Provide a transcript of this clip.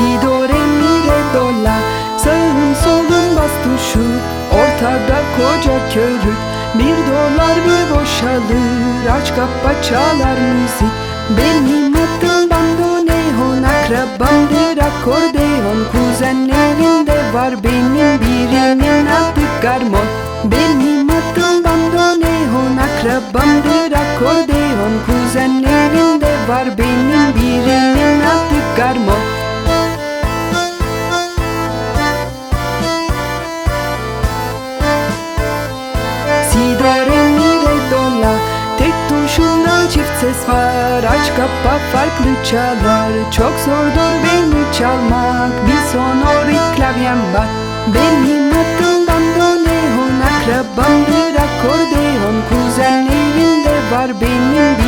si do re mi re do la. Sağım solum bas tuşu. Ortada koca körük. Bir dolar bir boşalır? Aç kapa çalar müzik. Benim adım bandoneon akrabamdır akordeon. Kuzenlerimde var benim birinin adı garmon. Benim adım bandoneon akrabamdır akordeon. Kuzenlerimde var benim bir Si do re mi re do la Tek tuşunda çift ses var. Aç kapa farklı çalar Çok zordur beni çalmak. Bir sonorik klavyem var Benim aklımdan döne on Akrabam bir akordeon Kuzenlerim var benim